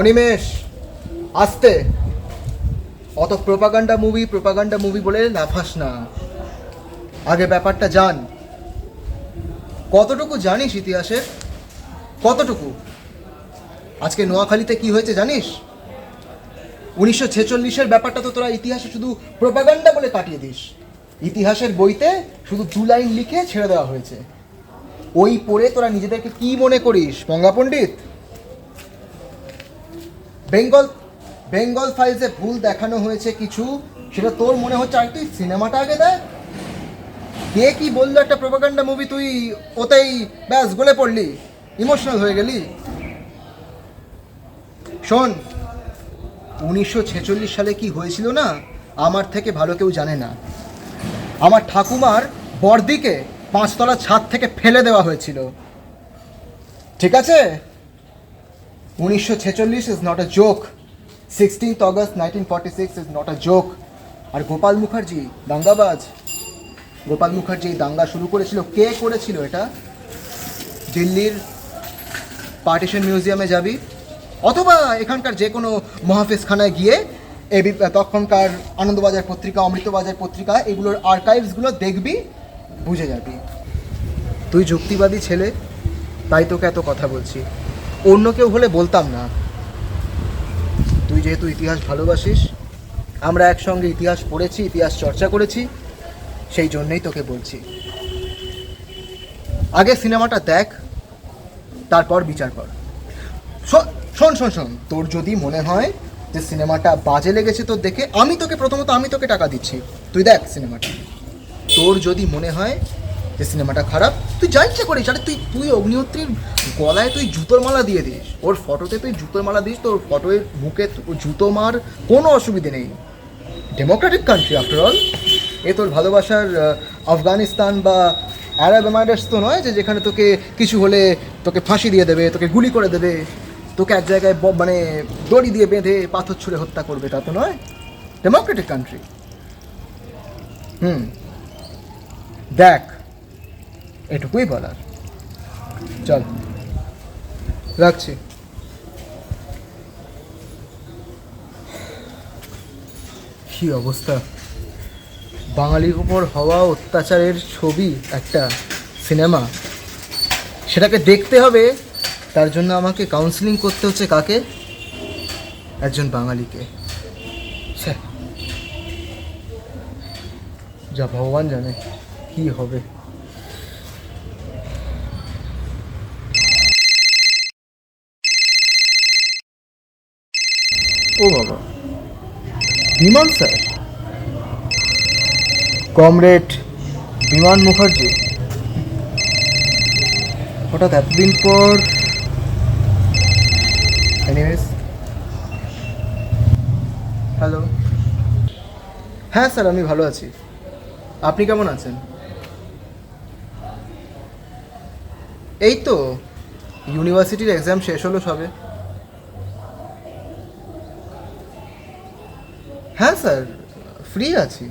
অনিমেষ, আসতে। অত propaganda movie propaganda movie বলে লাফাস না। আগে ব্যাপারটা জান কতটুকু জানিস ইতিহাসের কতটুকু? আজকে নোয়াখালীতে কি হয়েছে জানিস? উনিশশো ছেচল্লিশের ব্যাপারটা তো তোরা ইতিহাসে শুধু প্রোপাগান্ডা বলে কাটিয়ে দিস। ইতিহাসের বইতে শুধু দু লাইন লিখে ছেড়ে দেওয়া হয়েছে। ওই পড়ে তোরা নিজেদেরকে কি মনে করিস, গঙ্গা পণ্ডিত? বেঙ্গল বেঙ্গল ফাইলসে ভুল দেখানো হয়েছে কিছু, সেটা তোর মনে হচ্ছে আর তুই সিনেমাটা আগে দেখ? কে কি বলল একটা প্রোপাগান্ডা মুভি, তুই ওতেই ব্যাস গলে পড়লি ইমোশনাল হয়ে গেলি। শোন, উনিশশো ছেচল্লিশ সালে কি হয়েছিল না? আমার থেকে ভালো কেউ জানে না। আমার ঠাকুমার বর্দিকে পাঁচতলা ছাদ থেকে ফেলে দেওয়া হয়েছিল। ঠিক আছে? উনিশশো ছেচল্লিশ is not a joke sixteenth August nineteen forty six is not a joke আর গোপাল মুখার্জি, দাঙ্গাবাজ। গোপাল মুখার্জি দাঙ্গা শুরু করেছিল। কে করেছিল এটা? দিল্লির পার্টিশন মিউজিয়ামে যাবি। অথবা এখানকার যে কোনো মহাফেজখানায় গিয়ে বি- তখনকার আনন্দবাজার পত্রিকা, অমৃতবাজার পত্রিকা, এগুলোর আর্কাইভসগুলো দেখবি, বুঝে যাবি। তুই যুক্তিবাদী ছেলে, তাই তোকে এত কথা বলছি। অন্য কেউ হলে বলতাম না। তুই যেহেতু ইতিহাস ভালোবাসিস, আমরা একসঙ্গে ইতিহাস পড়েছি, ইতিহাস চর্চা করেছি, সেই জন্যই তোকে বলছি। আগে সিনেমাটা দেখ, তারপর বিচার কর। শোন শোন শোন, তোর যদি মনে হয় যে সিনেমাটা বাজে লেগেছে তোর দেখে আমি তোকে প্রথমত, আমি তোকে টাকা দিচ্ছি। তুই দেখ সিনেমাটা। তোর যদি মনে হয় যে সিনেমাটা খারাপ, তুই যা ইচ্ছে করিস, আরে তুই তুই অগ্নিহোত্রীর গলায় তুই জুতোর মালা দিয়ে দিস, ওর ফটোতে তুই জুতোর মালা দিস, তোর ফটোর মুখে জুতো মার, কোনো অসুবিধে নেই। ডেমোক্রেটিক কান্ট্রি আফটার অল এ তোর ভালোবাসার আফগানিস্তান বা আরব এমারেটস তো নয় যে যেখানে তোকে কিছু হলে তোকে ফাঁসি দিয়ে দেবে, তোকে গুলি করে দেবে, তোকে এক জায়গায় মানে দড়ি দিয়ে বেঁধে পাথর ছুঁড়ে হত্যা করবে, তা তো নয়। Democratic country hmm. দেখ এটুকুই বলার। চল, রাখছি। কি অবস্থা? বাঙালির উপর হওয়া অত্যাচারের ছবি, একটা সিনেমা। সেটাকে দেখতে হবে, তার জন্য আমাকে কাউন্সিলিং করতে হচ্ছে কাকে? একজন বাঙালিকে। যা ভগবান জানে, কি হবে? ও বাবা। বিমান, স্যার? কমরেড, বিমান মুখার্জি। হঠাৎ এতদিন পর হ্যালো হ্যাঁ স্যার, আমি ভালো আছি। আপনি কেমন আছেন? এই তো ইউনিভার্সিটির এক্সাম শেষ হলো সবে। হ্যাঁ স্যার ফ্রি আছি।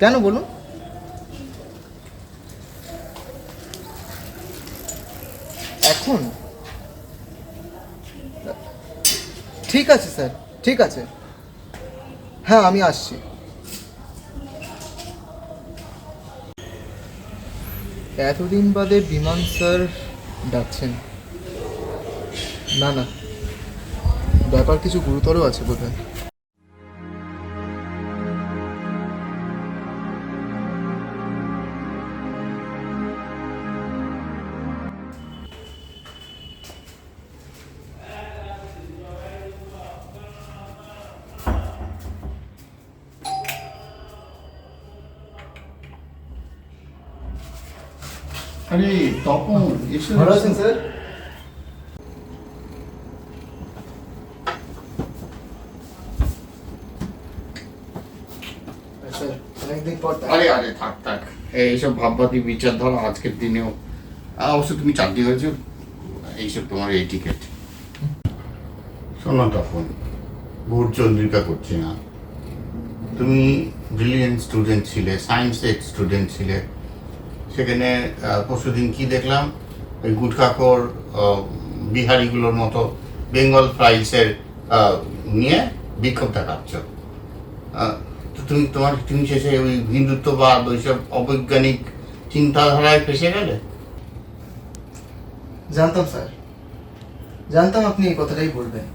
কেন বলুন? এখন? ঠিক আছে স্যার, ঠিক আছে। হ্যাঁ আমি আসছি। এতদিন বাদে বিমান স্যার ডাকছেন। না না। ব্যাপার কিছু গুরুতর আছে বোধহয়। তপন এসে ভালো আছেন স্যার স্যার অনেকদিন পর দেখা। আরে আরে থাক থাক এইসব বিচারধারা আজকের দিনেও অবশ্য তুমি চাকরি হয়েছো এইসব তোমার এই টিকিট শোনো তখন ভোট চন্দ্রিকা করছি না তুমি ব্রিলিয়েন্ট স্টুডেন্ট ছিলে সায়েন্সের স্টুডেন্ট ছিলে. সেখানে পরশুদিন কি দেখলাম? ওই গুটখাখোর বিহারিগুলোর মতো বেঙ্গল ফ্রাইসের নিয়ে বিক্ষোভ দেখাচ্ছ তো তুমি, তোমার তুমি শেষে ওই হিন্দুত্ববাদ, ওইসব অবৈজ্ঞানিক চিন্তাধারায় ফেসে গেলে? জানতাম স্যার। জানতাম আপনি এই কথাটাই বলবেন।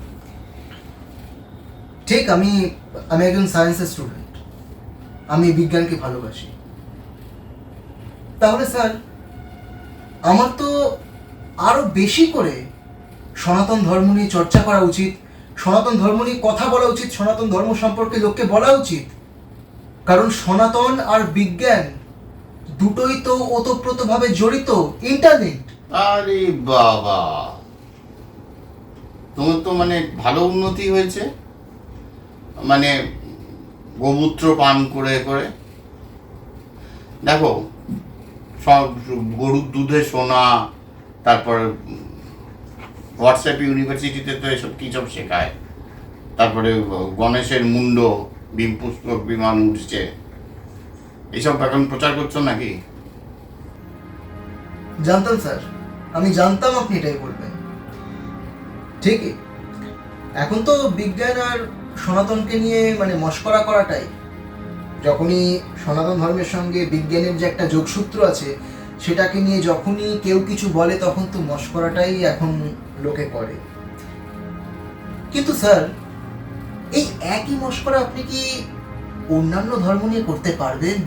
ঠিক, আমি আমি একজন সায়েন্সের স্টুডেন্ট আমি বিজ্ঞানকে ভালোবাসি। তাহলে স্যার, আমার তো আরও বেশি করে সনাতন ধর্ম নিয়ে চর্চা করা উচিত, সনাতন ধর্ম নিয়ে কথা বলা উচিত, সনাতন ধর্ম সম্পর্কে লোককে বলা উচিত। কারণ সনাতন আর বিজ্ঞান দুটোই তো ওতপ্রোতভাবে জড়িত ইন্টারনেট আরে বাবা। তোমার তো মানে ভালো উন্নতি হয়েছে। মানে গোমূত্র পান করে করে। দেখো সব গরুর দুধে সোনা, তারপর হোয়াটসঅ্যাপ ইউনিভার্সিটিতে তো এসব কী সব শেখায়? তারপরে গণেশের মুন্ড বিমপুষ্পক বিমান উঠছে এইসব এখন প্রচার করছ নাকি? জানতাম স্যার। আমি জানতাম আপনি এটাই বলবেন। ঠিকই। এখন তো বিজ্ঞান আর সনাতনকে নিয়ে মানে মস্করা করাটাই যখনই সনাতন ধর্মের সঙ্গে বিজ্ঞানের যে একটা যোগসূত্র আছে, সেটাকে নিয়ে যখনই কেউ কিছু বলে, তখন তো মস্করাটাই এখন লোকে করে। কিন্তু স্যার, এই একই মস্করা আপনি কি অন্যান্য ধর্ম নিয়ে করতে পারবেন?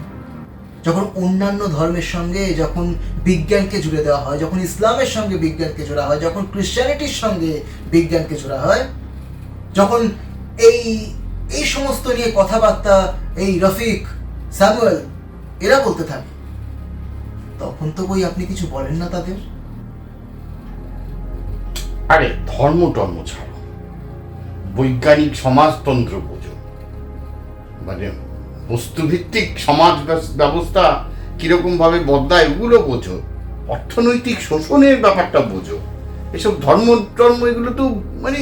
যখন অন্যান্য ধর্মের সঙ্গে, যখন বিজ্ঞানকে জুড়ে দেওয়া হয়, যখন ইসলামের সঙ্গে বিজ্ঞানকে জোড়া হয়, যখন ক্রিশ্চিয়ানিটির সঙ্গে বিজ্ঞানকে জোড়া হয়, যখন এই এই সমস্ত নিয়ে কথাবার্তা এই রফিক স্যামুয়েল এরা বলতে থাকে। তখন তো বই আপনি কিছু বলেন না তাদের। আরে, ধর্ম টর্ম ছাড়ো। বৈজ্ঞানিক সমাজতন্ত্র বোঝো। মানে বস্তুভিত্তিক সমাজ ব্যবস্থা কীরকম ভাবে বদলায় ওগুলো বোঝো। অর্থনৈতিক শোষণের ব্যাপারটা বোঝো। এসব ধর্ম টর্ম এগুলো তো মানে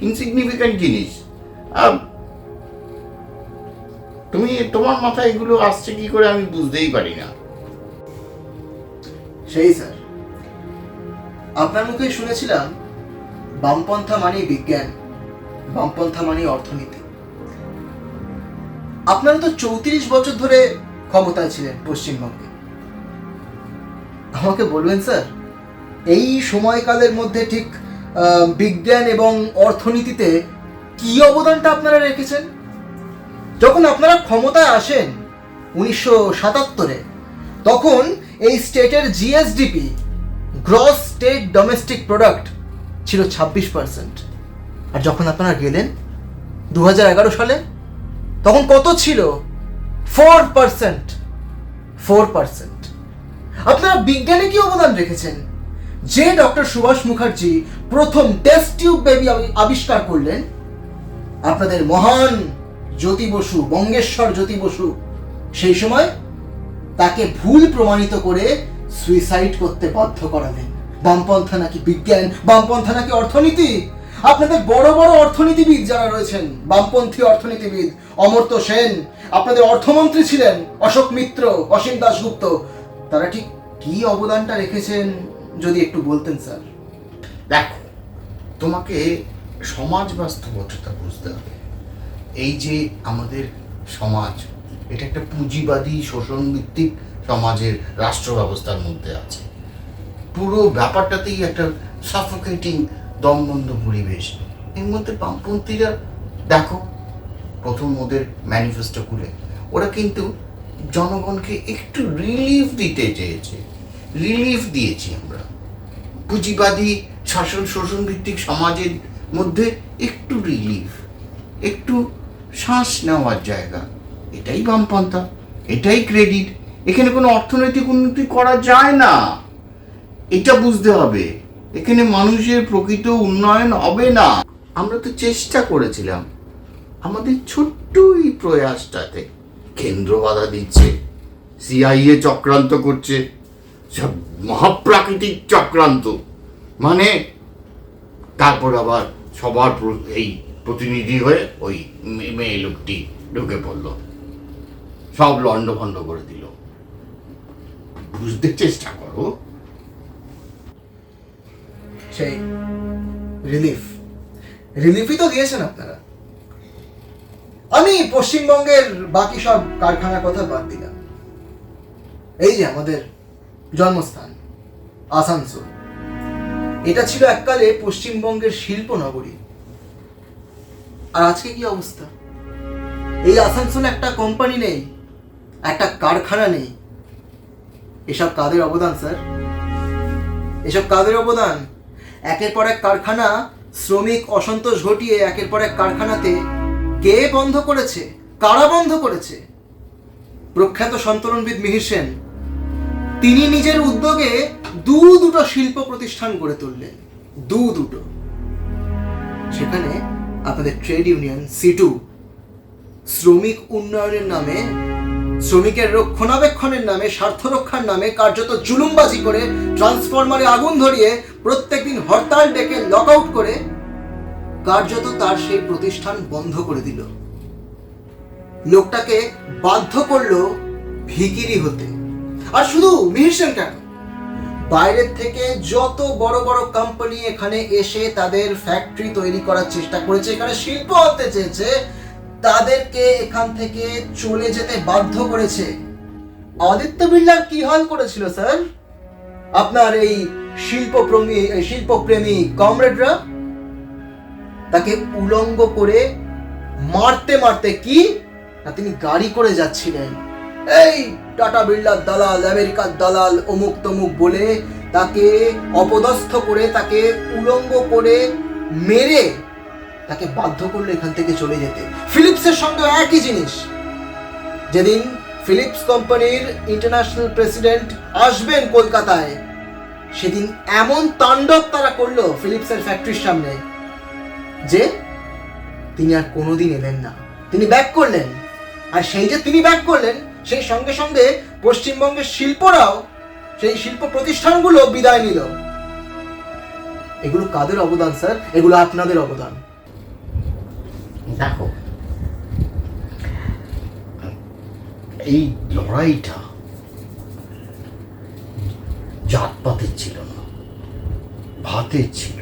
ইনসিগনিফিক্যান্ট জিনিস। আর তুমি তোমার মাথায় এগুলো আসছে কি করে আমি বুঝতেই পারি না। সেই স্যার, আপনার মুখে শুনেছিলাম, বামপন্থা মানে বিজ্ঞান, বামপন্থা মানে অর্থনীতি। আপনারা তো চৌত্রিশ বছর ধরে ক্ষমতায় ছিলেন পশ্চিমবঙ্গে। আমাকে বলবেন স্যার, এই সময়কালের মধ্যে ঠিক বিজ্ঞান এবং অর্থনীতিতে কি অবদানটা আপনারা রেখেছেন? যখন আপনারা ক্ষমতায় আসেন উনিশশো সাতাত্তরে, তখন এই স্টেটের GSDP, gross state domestic product, ছিল ছাব্বিশ পার্সেন্ট। আর যখন আপনারা গেলেন দু এগারো সালে, তখন কত ছিল? Four percent. Four percent. আপনারা বিজ্ঞানে কি অবদান রেখেছেন? যে ডক্টর সুভাষ মুখার্জি প্রথম টেস্ট টিউব বেবি আবিষ্কার করলেন, আপনাদের মহান জ্যোতি বসু, বঙ্গেশ্বর জ্যোতি বসু, সেই সময় তাকে ভুল প্রমাণিত করে সুইসাইড করতে বাধ্য করালেন। বামপন্থা নাকি বিজ্ঞান, বামপন্থা নাকি অর্থনীতি? আপনাদের বড় বড় অর্থনীতিবিদ যারা রয়েছেন, বামপন্থী অর্থনীতিবিদ, অমর্ত্য সেন, আপনাদের অর্থমন্ত্রী ছিলেন অশোক মিত্র, অসীম দাশগুপ্ত, তারা ঠিক কি অবদানটা রেখেছেন যদি একটু বলতেন, স্যার? দেখো, তোমাকে সমাজ বাস্তবতা বুঝতে হবে। এই যে আমাদের সমাজ, এটা একটা পুঁজিবাদী শোষণ ভিত্তিক সমাজের রাষ্ট্র ব্যবস্থার মধ্যে আছে। পুরো ব্যাপারটাতেই একটা সাফোকেটিং দমবন্ধ পরিবেশ। এর মধ্যে বামপন্থীরা, দেখো, প্রথম ওদের ম্যানিফেস্টো খুলে। ওরা কিন্তু জনগণকে একটু রিলিফ দিতে চেয়েছে। রিলিফ দিয়েছি আমরা। পুঁজিবাদী শাসন শোষণ ভিত্তিক সমাজের মধ্যে একটু রিলিফ একটু শ্বাস নেওয়ার জায়গা। এটাই বামপন্থা, এটাই ক্রেডিট। এখানে কোনো অর্থনৈতিক উন্নতি করা যায় না। এটা বুঝতে হবে। এখানে মানুষের প্রকৃত উন্নয়ন হবে না। আমরা তো চেষ্টা করেছিলাম। আমাদের ছোট্ট এই প্রয়াসটাতে কেন্দ্র বাধা দিচ্ছে, সিআইএ চক্রান্ত করছে, সব মহাপ্রাকৃতিক চক্রান্ত। মানে তারপর আবার সবার এই প্রতিনিধি হয়ে ওই মেয়ে লোকটি ঢুকে পড়ল। সব লন্ডভন্ড করে দিল। বুঝতে চেষ্টা করো। সেই রিলিফ। রিলিফই তো দিয়েছেন আপনারা। আমি পশ্চিমবঙ্গের বাকি সব কারখানার কথা বাদ দিলাম। এই যে আমাদের জন্মস্থান, আসানসোল। এটা ছিল এককালে পশ্চিমবঙ্গের শিল্প নগরী আর আজকে কি অবস্থা? এই আসানসোলে একটা কোম্পানি নেই, একটা কারখানা নেই। এসব কাদের অবদান স্যার এসব কাদের অবদান? একের পর এক কারখানা, শ্রমিক অসন্তোষ ঘটিয়ে একের পর এক কারখানাতে কে বন্ধ করেছে? কারা বন্ধ করেছে? প্রখ্যাত সন্তরণবিদ মিহির সেন, তিনি নিজের উদ্যোগে দু দুটো শিল্প প্রতিষ্ঠান গড়ে তুললেন। দু দুটো। সেখানে আপনাদের ট্রেড ইউনিয়ন সিটু শ্রমিক উন্নয়নের নামে, শ্রমিকের রক্ষণাবেক্ষণের নামে, স্বার্থ রক্ষার নামে কার্যত জুলুমবাজি করে ট্রান্সফরমারে আগুন ধরিয়ে প্রত্যেকদিন হরতাল ডেকে লক আউট করে কার্যত তার সেই প্রতিষ্ঠান বন্ধ করে দিল। লোকটাকে বাধ্য করল ভিকিরি হতে। আর শুধু মিহির সেন কেন বাইরের থেকে যত বড় বড় কোম্পানি এখানে এসে তাদের ফ্যাক্টরি তৈরি করার চেষ্টা করেছে, এখানে শিল্প হতে চেয়েছে, তাদেরকে এখান থেকে চলে যেতে বাধ্য করেছে। আদিত্য বিড়লার কি হাল করেছিল, স্যার? আপনার এই শিল্পপ্রেমী শিল্পপ্রেমী কমরেডরা তাকে উলঙ্গ করে মারতে মারতে কি? না তিনি গাড়ি করে যাচ্ছিলেন। এই টাটা বিড়লার দালাল, আমেরিকার দালাল অমুক তমুক বলে তাকে অপদস্থ করে, তাকে উলঙ্গ করে মেরে তাকে বাধ্য করল এখান থেকে চলে যেতে। ফিলিপসের সঙ্গে একই জিনিস। যেদিন ফিলিপস কোম্পানির ইন্টারন্যাশনাল প্রেসিডেন্ট আসবেন কলকাতায়, সেদিন এমন তাণ্ডব তারা করল ফিলিপসের ফ্যাক্টরির সামনে যে তিনি আর কোনোদিন এলেন না। তিনি ব্যাক করলেন। আর সেই যে তিনি ব্যাক করলেন সেই সঙ্গে সঙ্গে পশ্চিমবঙ্গের শিল্পরাও সেই শিল্প প্রতিষ্ঠানগুলো বিদায় নিল। এগুলো কাদের অবদান, স্যার? এগুলো আপনাদের অবদান। দেখো, এই লড়াইটা জাতপাতের ছিল না, ভাতের ছিল।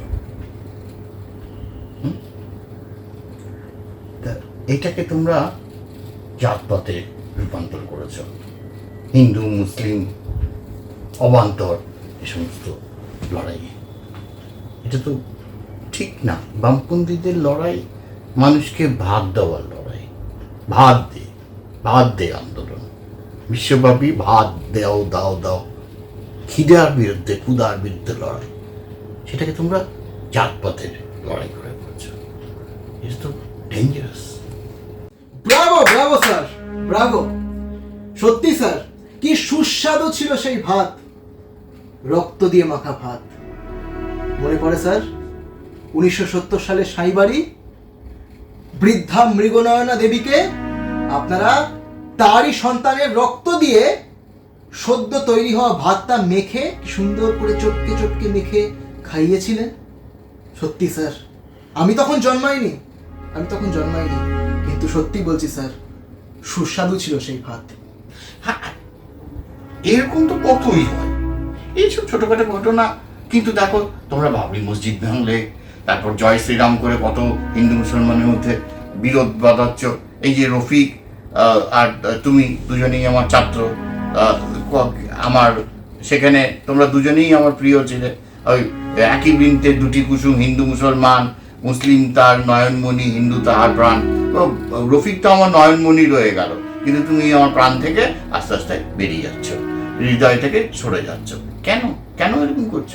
এটাকে তোমরা জাতপাতে রূপান্তর করেছ। হিন্দু, মুসলিম, অবান্তর, এ সমস্ত লড়াই। এটা তো ঠিক না। বামপন্থীদের লড়াই, মানুষকে ভাত দেওয়ার লড়াই। ভাত দে ভাত দে আন্দোলন। বিশ্বব্যাপী ভাত দেও, দাও দাও। খিদার বিরুদ্ধে ক্ষুদার বিরুদ্ধে লড়াই। সেটাকে তোমরা জাতপাতের লড়াই করে করছ। ইটস তো dangerous bravo bravo sir bravo, সত্যি স্যার, কি সুস্বাদু ছিল সেই ভাত। রক্ত দিয়ে মাখা ভাত। মনে পড়ে স্যার, উনিশশো সত্তর সালে সাইবাড়ি বৃদ্ধা মৃগনয়না দেবীকে আপনারা তারই সন্তানের রক্ত দিয়ে সদ্য তৈরি হওয়া ভাতটা মেখে সুন্দর করে চটকে চটকে মেখে খাইয়েছিলেন। সত্যি স্যার, আমি তখন জন্মাইনি, আমি তখন জন্মাইনি, কিন্তু সত্যি বলছি স্যার সুস্বাদু ছিল সেই ভাত। হ্যাঁ এরকম তো কতই হয়। এইসব ছোটখাটো ঘটনা, কিন্তু দেখো, তোমরা বাবরি মসজিদ ভাঙলে, তারপর জয় শ্রীরাম করে কত হিন্দু মুসলমানের মধ্যে বিরোধ বাঁধাচ্ছ। এই যে রফিক আর তুমি দুজনেই আমার ছাত্র আমার, সেখানে তোমরা দুজনেই আমার প্রিয় ছিলে। ওই একই বৃন্তে দুটি কুসুম, হিন্দু মুসলমান, মুসলিম তার নয়নমণি, হিন্দু তাহার প্রাণ। তো রফিক তো আমার নয়নমণি রয়ে গেল। কিন্তু তুমি আমার প্রাণ থেকে আস্তে আস্তে বেরিয়ে যাচ্ছ। হৃদয় থেকে সরে যাচ্ছ। কেন? কেন এরকম করছ?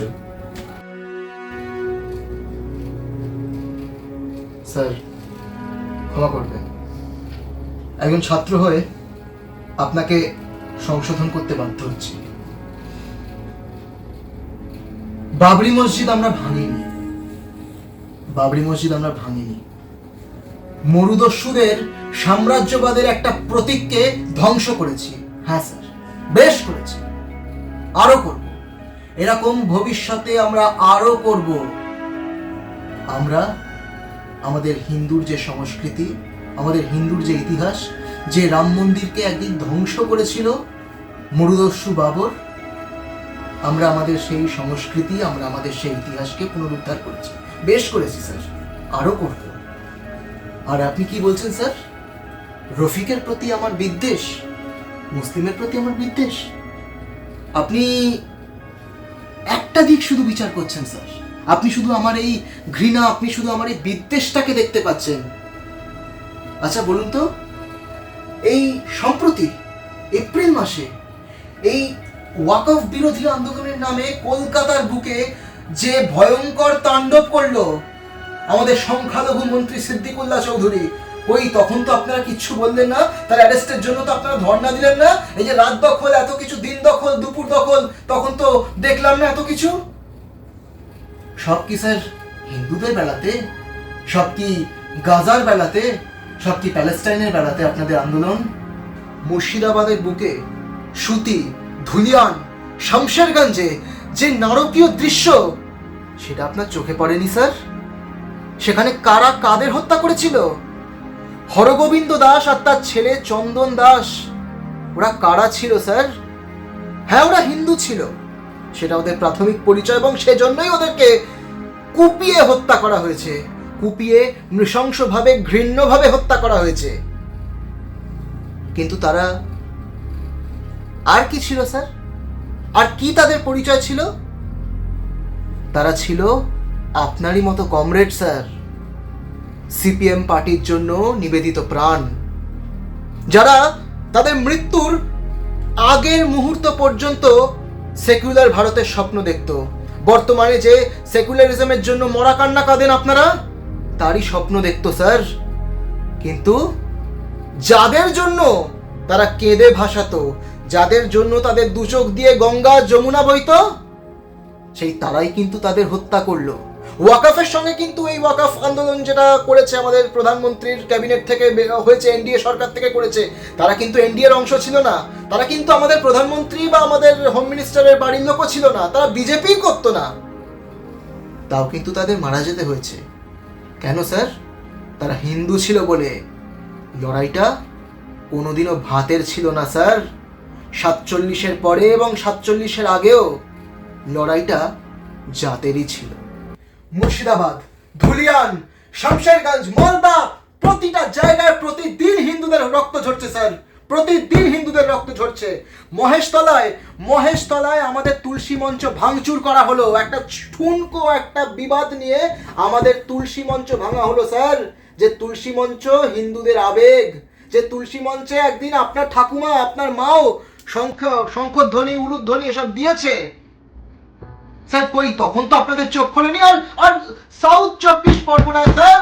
স্যার, ক্ষমা করবেন। একজন ছাত্র হয়ে আপনাকে সংশোধন করতে বাধ্য হচ্ছি। বাবরি মসজিদ আমরা ভাঙিনি। বাবরি মসজিদ আমরা ভাঙিনি। মরুদস্যুদের সাম্রাজ্যবাদের একটা প্রতীককে ধ্বংস করেছি। হ্যাঁ স্যার। বেশ করেছি। আরও করব। এরকম ভবিষ্যতে আমরা আরও করব। আমরা আমাদের হিন্দুর যে সংস্কৃতি, আমাদের হিন্দুর যে ইতিহাস, যে রাম মন্দিরকে একদিন ধ্বংস করেছিল মরুদস্যু বাবর, আমরা আমাদের সেই সংস্কৃতি, আমরা আমাদের সেই ইতিহাসকে পুনরুদ্ধার করেছি। বেশ করেছি স্যার। আরও করব। আর আপনি কি বলছেন, স্যার? রফিকের প্রতি আমার বিদ্বেষ? মুসলিমের প্রতি আমার বিদ্বেষ? আপনি একটা দিক শুধু বিচার করছেন, স্যার। আপনি শুধু আমার এই ঘৃণা, আপনি শুধু আমার এই বিদ্বেষটাকে দেখতে পাচ্ছেন। আচ্ছা বলুন তো, এই সম্প্রতি এপ্রিল মাসে এই ওয়াকফ বিরোধী আন্দোলনের নামে কলকাতার বুকে যে ভয়ঙ্কর তাণ্ডব করল আমাদের সংখ্যালঘু মন্ত্রী সিদ্দিকুল্লাহ চৌধুরী। ওই, তখন তো আপনারা কিচ্ছু বললেন না। তার অ্যারেস্টের জন্য তো আপনারা ধর্ণা দিলেন না। এই যে রাত দখল, এত কিছু দিন দখল, দুপুর দখল, তখন তো দেখলাম না এত কিছু। সব কি স্যার হিন্দুদের বেলাতে? সব কি গাজার বেলাতে? সব কি প্যালেস্টাইনের বেলাতে আপনাদের আন্দোলন? মুর্শিদাবাদের বুকে সুতি, ধুলিয়ান, শামশেরগঞ্জে যে নারকীয় দৃশ্য, সেটা আপনার চোখে পড়েনি স্যার? সেখানে কারা কাদের হত্যা করেছিল? হরগোবিন্দ দাস আর তার ছেলে চন্দন দাস, ওরা কারা ছিল, স্যার? হ্যাঁ ওরা হিন্দু ছিল। সেটা ওদের প্রাথমিক পরিচয় এবং সেজন্যই ওদেরকে কুপিয়ে হত্যা করা হয়েছে। কুপিয়ে নৃশংসভাবে, ঘৃণ্যভাবে হত্যা করা হয়েছে। কিন্তু তারা আর কি ছিল, স্যার? আর কি তাদের পরিচয় ছিল? তারা ছিল আপনারই মতো কমরেড, স্যার। সিপিএম পার্টির জন্য নিবেদিত প্রাণ। যারা তাদের মৃত্যুর আগের মুহূর্ত পর্যন্ত সেকুলার ভারতের স্বপ্ন দেখত। বর্তমানে যে সেকুলারিজমের জন্য মরা কান্না কাঁদেন আপনারা, তারই স্বপ্ন দেখতো, স্যার। কিন্তু যাদের জন্য তারা কেঁদে ভাসাতো, যাদের জন্য তাদের দুচোখ দিয়ে গঙ্গা যমুনা বইত, সেই তারাই কিন্তু তাদের হত্যা করল। ওয়াকাফের সঙ্গে কিন্তু এই ওয়াকাফ আন্দোলন যেটা করেছে আমাদের প্রধানমন্ত্রীর ক্যাবিনেট থেকে হয়েছে, এনডিএ সরকার থেকে করেছে, তারা কিন্তু এনডিএর অংশ ছিল না। তারা কিন্তু আমাদের প্রধানমন্ত্রী বা আমাদের হোম মিনিস্টারের বাড়ির লোকও ছিল না, তারা বিজেপি করতো না। তাও কিন্তু তাদের মারা যেতে হয়েছে। কেন স্যার? তারা হিন্দু ছিল বলে। লড়াইটা কোনোদিনও ভাতের ছিল না, স্যার। সাতচল্লিশের পরে এবং সাতচল্লিশের আগেও লড়াইটা জাতেরই ছিল। মুর্শিদাবাদ, ধুলিয়ান, শামশেরগঞ্জ, মালদা, প্রতিটা জায়গায় প্রতিদিন হিন্দুদের রক্ত ঝরছে, স্যার। প্রতিদিন হিন্দুদের রক্ত ঝরছে। মহেশতলায় মহেশতলায় আমাদের তুলসী মঞ্চ ভাঙচুর করা হলো। একটা ঠুনকো একটা বিবাদ নিয়ে আমাদের তুলসী মঞ্চ ভাঙা হলো, স্যার। যে তুলসী মঞ্চ হিন্দুদের আবেগ, যে তুলসী মঞ্চে একদিন আপনার ঠাকুমা, আপনার মাও শঙ্খ, শঙ্খধ্বনি, উলুধ্বনি এসব দিয়েছে। স্যার, কই? তখন তো আপনাদের চোখ খোলেনি? আর আর সাউথ চব্বিশ পরগনায়, স্যার?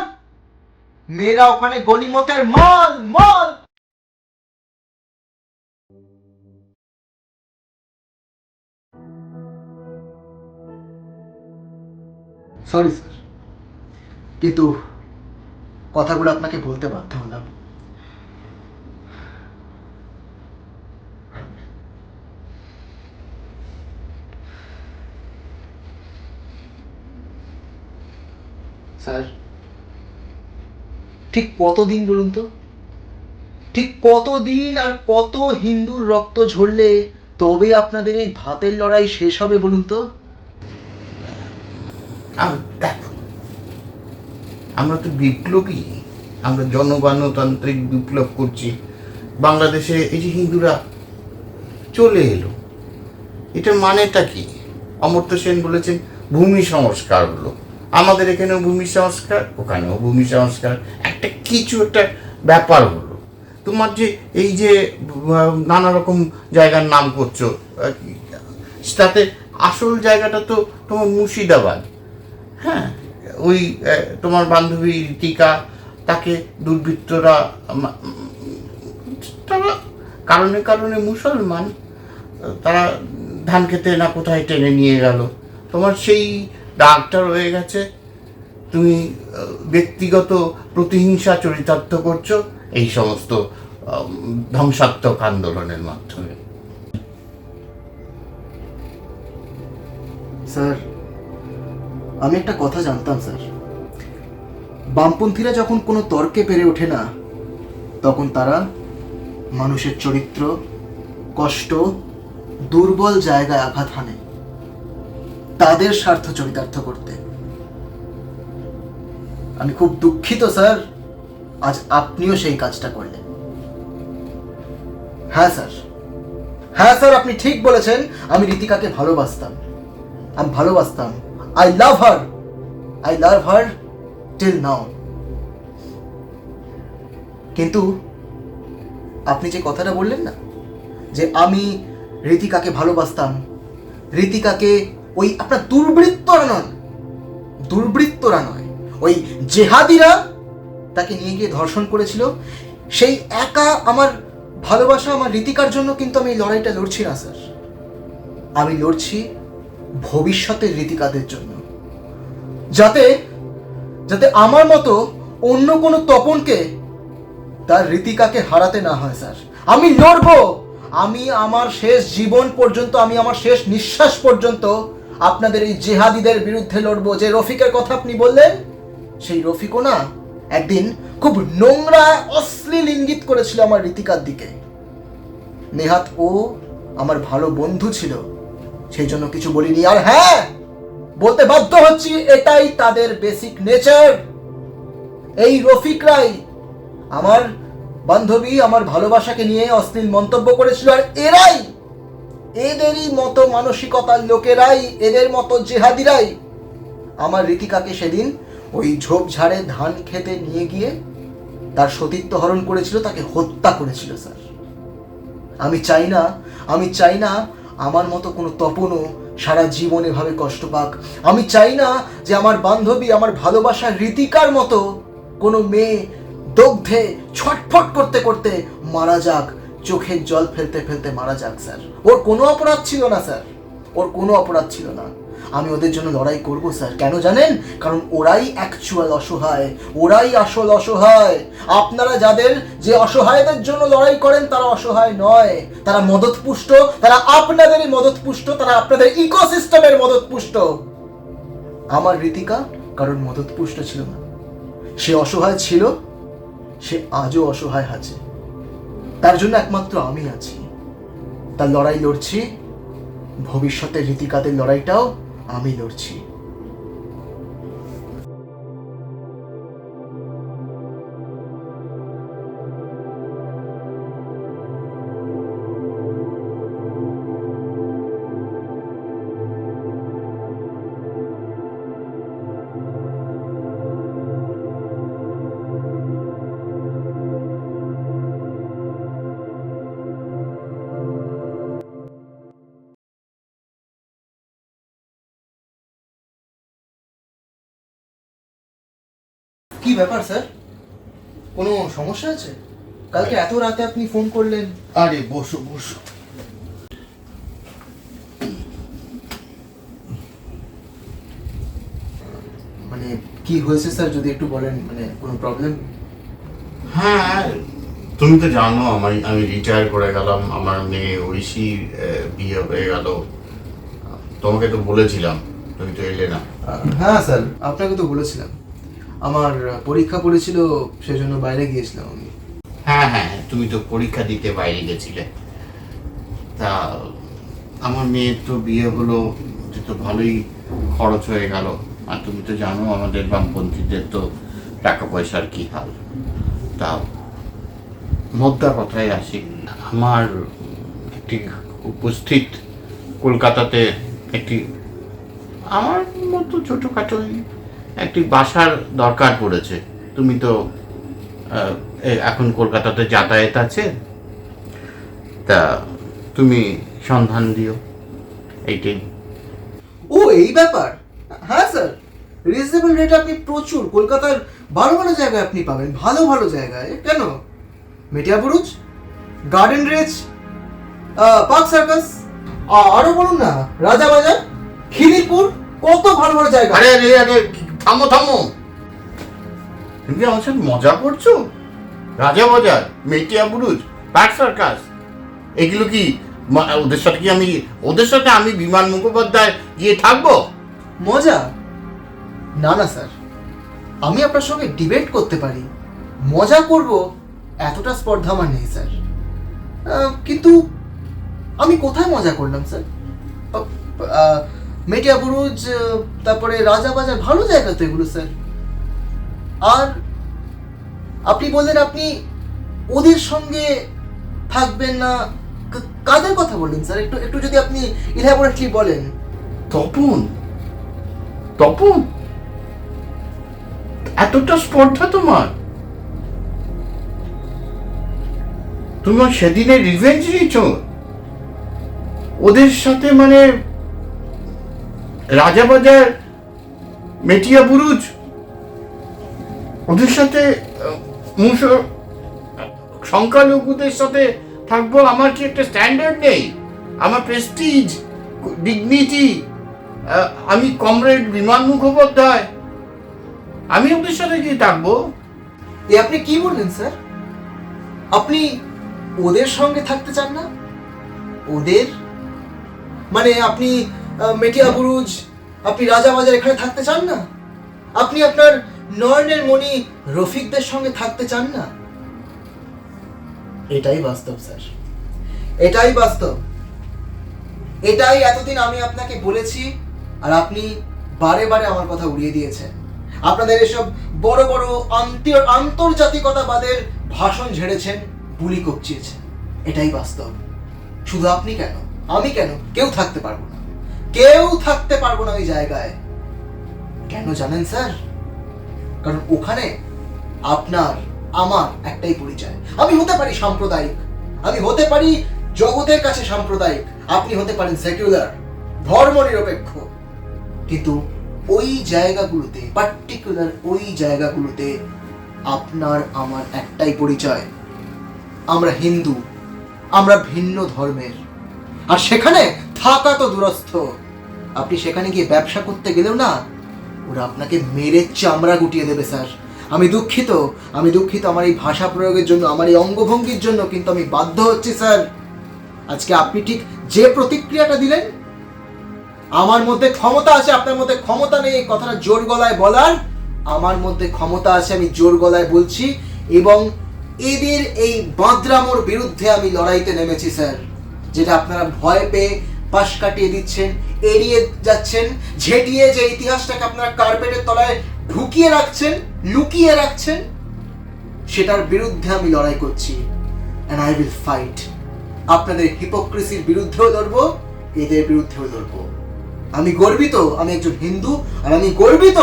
মেয়েরা ওখানে গনিমতের মাল মাল। সরি স্যার কিন্তু কথাগুলো আপনাকে বলতে বাধ্য হলাম। স্যার। ঠিক কতদিন বলুন তো? ঠিক কতদিন আর কত হিন্দুর রক্ত ঝরলে তবে আপনাদের এই ভাতের লড়াই শেষ হবে বলুন তো? আমরা তো বিপ্লবী, আমরা জনগণতান্ত্রিক বিপ্লব করছি। বাংলাদেশে এই যে হিন্দুরা চলে এলো, এটার মানেটা কি? অমর্ত্য সেন বলেছেন, ভূমি সংস্কার হলো আমাদের এখানেও ভূমি সংস্কার, ওখানেও ভূমি সংস্কার। একটা কিছু একটা ব্যাপার হলো। তোমার যে এই যে নানা রকম জায়গার নাম করছ তাতে আসল জায়গাটা তো তোমার মুর্শিদাবাদ। হ্যাঁ ওই তোমার বান্ধবী টিকা তাকে দুর্বৃত্তরা তারা কারণে কারণে মুসলমান, তারা ধান খেতে না কোথায় টেনে নিয়ে গেল। তোমার সেই দাগটা রয়ে গেছে। তুমি ব্যক্তিগত প্রতিহিংসা চরিতার্থ করছ। এই সমস্ত ধ্বংসাত্মক আন্দোলনের মাধ্যমে। স্যার, আমি একটা কথা জানতাম, স্যার। বামপন্থীরা যখন কোনো তর্কে পেরে ওঠে না, তখন তারা মানুষের চরিত্র, কষ্ট, দুর্বল জায়গায় আঘাত হানে। তাদের স্বার্থ চরিতার্থ করতে। আমি খুব দুঃখিত, স্যার। আজ আপনিও সেই কাজটা করলেন। হ্যাঁ স্যার। হ্যাঁ স্যার, আপনি ঠিক বলেছেন। আমি রীতিকাকে ভালোবাসতাম। আমি ভালোবাসতাম। I love her I love her till now কিন্তু আপনি যে কথাটা বললেন না, যে আমি রীতিকাকে ভালোবাসতাম, রীতিকাকে ওই আপনার দুর্বৃত্তরা নয় দুর্বৃত্তরা নয়। ওই জেহাদিরা তাকে নিয়ে গিয়ে ধর্ষণ করেছিল। সেই একা আমার ভালোবাসা, আমার রীতিকার জন্য কিন্তু আমি এই লড়াইটা লড়ছি না, স্যার। আমি লড়ছি ভবিষ্যতের রীতিকাদের জন্য। যাতে যাতে আমার মতো অন্য কোনো তপনকে তার রীতিকাকে হারাতে না হয়, স্যার। আমি লড়বো। আমি আমার শেষ জীবন পর্যন্ত, আমি আমার শেষ নিঃশ্বাস পর্যন্ত আপনাদের এই জেহাদিদের বিরুদ্ধে লড়বো। যে রফিকের কথা আপনি বললেন, সেই রফিকও না একদিন খুব নোংরা অশ্লীল ইঙ্গিত করেছিল আমার রীতিকার দিকে। নেহাত ও আমার ভালো বন্ধু ছিল, সেই জন্য কিছু বলিনি। আর হ্যাঁ বলতে বাধ্য হচ্ছি, এটাই তাদের বেসিক নেচার এই রফিকরাই আমার বান্ধবী, আমার ভালোবাসাকে নিয়ে অশ্লীল মন্তব্য করেছিল, আর এরাই এদেরই মতো মানসিকতার লোকেরাই, এদের মতো জেহাদিরাই। আমার রীতিকাকে সেদিন ওই ঝোপঝাড়ে ধান খেতে নিয়ে গিয়ে তার সতীত্ব হরণ করেছিল, তাকে হত্যা করেছিল, স্যার। আমি চাই না, আমি চাই না আমার মতো কোনো তপনও সারা জীবন এভাবে কষ্ট পাক। আমি চাই না যে আমার বান্ধবী, আমার ভালোবাসা রীতিকার মতো কোনো মেয়ে দগ্ধে ছটফট করতে করতে মারা যাক। চোখের জল ফেলতে ফেলতে মারা যাক, স্যার। ওর কোনো অপরাধ ছিল না, স্যার। ওর কোনো অপরাধ ছিল না। আমি ওদের জন্য লড়াই করব, স্যার। কেন জানেন? কারণ ওরাই অ্যাকচুয়াল অসহায়। ওরাই আসল অসহায়। আপনারা যাদের যে অসহায়দের জন্য লড়াই করেন, তারা অসহায় নয়। তারা মদতপুষ্ট। তারা আপনাদেরই মদতপুষ্ট। তারা আপনাদের ইকোসিস্টেমের মদতপুষ্ট। আমার রীতিকা কারণ মদতপুষ্ট ছিল না। সে অসহায় ছিল। সে আজও অসহায় আছে। তার জন্য একমাত্র আমি আছি। তার লড়াই লড়ছি। ভবিষ্যতে রীতিকাদের লড়াইটাও আমি লড়ছি। ব্যাপার স্যার? কোনো সমস্যা আছে? কালকে এত রাতে আপনি ফোন করলেন। আরে বসো বসো। মানে কি হয়েছে স্যার যদি একটু বলেন মানে কোনো প্রবলেম হ্যাঁ তুমি তো জানো আমার আমি রিটায়ার করে গেলাম আমার মেয়ে ঐশী বিয়ে হয়ে গেল। তোমাকে তো বলেছিলাম তুমি তো এলে না। হ্যাঁ স্যার আপনাকে তো বলেছিলাম। আমার পরীক্ষা পড়েছিল, সেজন্য বাইরে গিয়েছিলাম আমি। হ্যাঁ হ্যাঁ তুমি তো পরীক্ষা দিতে বাইরে গেছিলে। তা, আমার মেয়ের তো বিয়ে হলো তো ভালোই খরচ হয়ে গেল। আর তুমি তো জানো, আমাদের বামপন্থীদের তো টাকা পয়সার কি হাল। তা মোদ্দা কথায় আসি। আমার একটি উপস্থিত কলকাতাতে একটি, আমার মতো ছোটোখাটো একটি বাসার দরকার পড়েছে। তুমি তো এখন কলকাতাতে যাতায়াত আছে। তা তুমি সন্ধান দিও এইটাই ও এই ব্যাপার? হ্যাঁ স্যার। রিজনেবল রেট আপনি প্রচুর। কলকাতার ভালো ভালো জায়গায় আপনি পাবেন। ভালো ভালো জায়গায়। কেন? মেটিয়াবুরুজ গার্ডেন রেজ পার্ক সার্কাস আরও বলুন না। রাজাবাজার? খিদিরপুর কত ভালো ভালো জায়গা। আরে আরে আরে থামো থামো। তুমি আমার মজা করছ? রাজা বাজার মেটিয়া বুরুজ পার্ক সার্কাস। এগুলো কি ওদের সাথে কি আমি, ওদের সাথে আমি বিমান মুখোপাধ্যায় গিয়ে থাকব? মজা? না না, স্যার। আমি আপনার সঙ্গে ডিবেট করতে পারি। মজা করব, এতটা স্পর্ধা আমার নেই, স্যার। কিন্তু আমি কোথায় মজা করলাম, স্যার? আহ, মেটিয়াবুরুজ আহ, তারপরে রাজাবাজার ভালো জায়গা তো এগুলো স্যার আর আপনি বললেন আপনি ওদের সঙ্গে থাকবেন না। কাদের কথা বললেন স্যার একটু একটু যদি আপনি ইলাবোরেটলি বলেন। তপন? তপন? এতটা স্পর্ধা তোমার। তোমার সেদিনে রিভেঞ্জ নিয়েছ। ওদের সাথে মানে রাজাবাজার মেটিয়া বুরুজ, ওদের সাথে সংখ্যালঘুদের সাথে থাকব, আমার কি একটা স্ট্যান্ডার্ড নেই? আমার প্রেস্টিজ ডিগনিটি আমি কমরেড বিমান মুখোপাধ্যায়, আমি ওদের সাথে গিয়ে থাকব? এ আপনি কি বললেন, স্যার? আপনি ওদের সঙ্গে থাকতে চান না? ওদের? মানে আপনি মেটিয়া বুরুজ আপনি রাজাবাজার এখানে থাকতে চান না? আপনি আপনার নয়নের মণি রফিকদের সঙ্গে থাকতে চান না? এটাই বাস্তব স্যার। এটাই বাস্তব। এটাই এতদিন আমি আপনাকে বলেছি আর আপনি বারে বারে আমার কথা উড়িয়ে দিয়েছেন। আপনাদের এসব বড় বড় আন্তর- আন্তর্জাতিকতাবাদের ভাষণ ঝেড়েছেন বুলি কপচিয়েছেন। এটাই বাস্তব। শুধু আপনি কেন? আমি কেন? কেউ থাকতে পারব কেউ থাকতে পারব না ওই জায়গায়। কেন জানেন, স্যার? কারণ ওখানে আপনার, আমার একটাই পরিচয়। আমি হতে পারি সাম্প্রদায়িক। আমি হতে পারি জগতের কাছে সাম্প্রদায়িক। আপনি হতে পারেন সেকুলার ধর্ম নিরপেক্ষ কিন্তু ওই জায়গাগুলোতে পার্টিকুলার ওই জায়গাগুলোতে আপনার, আমার একটাই পরিচয়। আমরা হিন্দু, আমরা ভিন্ন ধর্মের। আর সেখানে থাকা তো দূরস্থ আপনি সেখানে গিয়ে ব্যবসা করতে গেলেও না, ওরা আপনাকে মেরে চামড়া গুটিয়ে দেবে, স্যার। আমি দুঃখিত আমি দুঃখিত, আমার এই ভাষা প্রয়োগের জন্য, আমার এই অঙ্গভঙ্গির জন্য কিন্তু আমি বাধ্য হচ্ছি, স্যার। আজকে আপনি ঠিক যে প্রতিক্রিয়াটা দিলেন, আমার মধ্যে ক্ষমতা আছে, আপনার মধ্যে ক্ষমতা নেই এই কথাটা জোর গলায় বলার। আমার মধ্যে ক্ষমতা আছে, আমি জোর গলায় বলছি, এবং এদের এই বাঁদরামোর বিরুদ্ধে আমি লড়াইতে নেমেছি, স্যার, যেটা আপনারা ভয় পেয়ে পাশ কাটিয়ে দিচ্ছেন, এড়িয়ে যাচ্ছেন, ঝেঁটিয়ে যে ইতিহাসটাকে আপনারা কার্পেটের তলায় ঢুকিয়ে রাখছেন, লুকিয়ে রাখছেন, সেটার বিরুদ্ধে আমি লড়াই করছি অ্যান্ড আই উইল ফাইট আপনাদের হিপোক্রেসির বিরুদ্ধেও লড়বো, এদের বিরুদ্ধেও লড়বো। আমি গর্বিত, আমি একজন হিন্দু, আর আমি গর্বিত,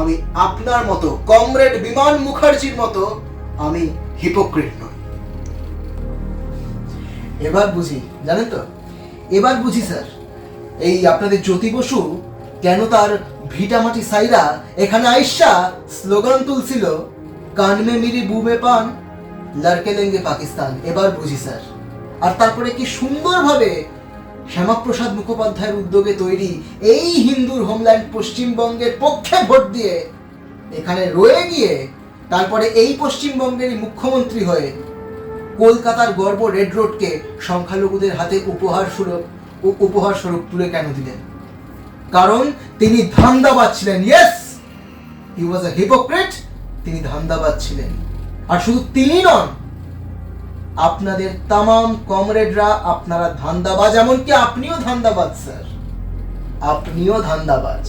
আমি আপনার মতো, কমরেড বিমান মুখার্জির মতো, আমি হিপোক্রেট নই। এবার বুঝি, জানেন তো? এবার বুঝি, স্যার, এই আপনাদের জ্যোতি বসু কেন তার ভিটামাটি সাইরা এখানে আইসা স্লোগান তুলছিল কানমে মিরি বুমে পান, লড়কে লেঙ্গে পাকিস্তান। এবার বুঝি, স্যার, আর তারপরে কি সুন্দরভাবে শ্যামাপ্রসাদ মুখোপাধ্যায়ের উদ্যোগে তৈরি এই হিন্দুর হোমল্যান্ড পশ্চিমবঙ্গের পক্ষে ভোট দিয়ে এখানে রয়ে গিয়ে তারপরে এই পশ্চিমবঙ্গেরই মুখ্যমন্ত্রী হয়ে কলকাতার গর্ব রেড রোডকে সংখ্যালঘুদের হাতে উপহার স্বরূপ উপহার স্বরূপ তুলে কেন দিলেন? কারণ তিনি ধান্দাবাজ ছিলেন yes he was a hypocrite তিনি ধান্দাবাজ ছিলেন। আর শুধু তিনি নন, আপনাদের তামাম কমরেডরা আপনারা ধান্দাবাজ, এমনকি আপনিও ধান্দাবাজ স্যার আপনিও ধান্দাবাজ।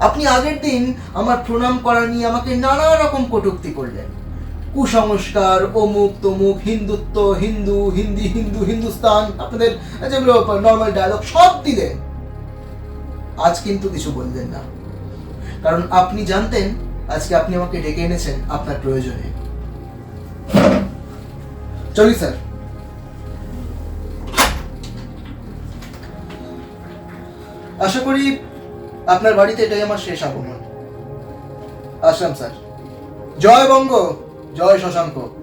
আপনি আগের দিন আমার প্রণাম করা নিয়ে আমাকে নানা রকম কটূক্তি করলেন। কুসংস্কার, অমুক তমুক, হিন্দুত্ব, হিন্দু, হিন্দি, হিন্দু, হিন্দুস্তান, আপনাদের যেগুলো নর্মাল ডায়লগ সব দিলেন আজ কিন্তু কিছু বললেন না। কারণ আপনি জানতেন, আজকে আপনি আমাকে ডেকে এনেছেন আপনার প্রয়োজনে। চলি স্যার। আশা করি আপনার বাড়িতে এটাই আমার শেষ আগমন। আসলাম স্যার। জয় বঙ্গ। জয় শশাঙ্ক।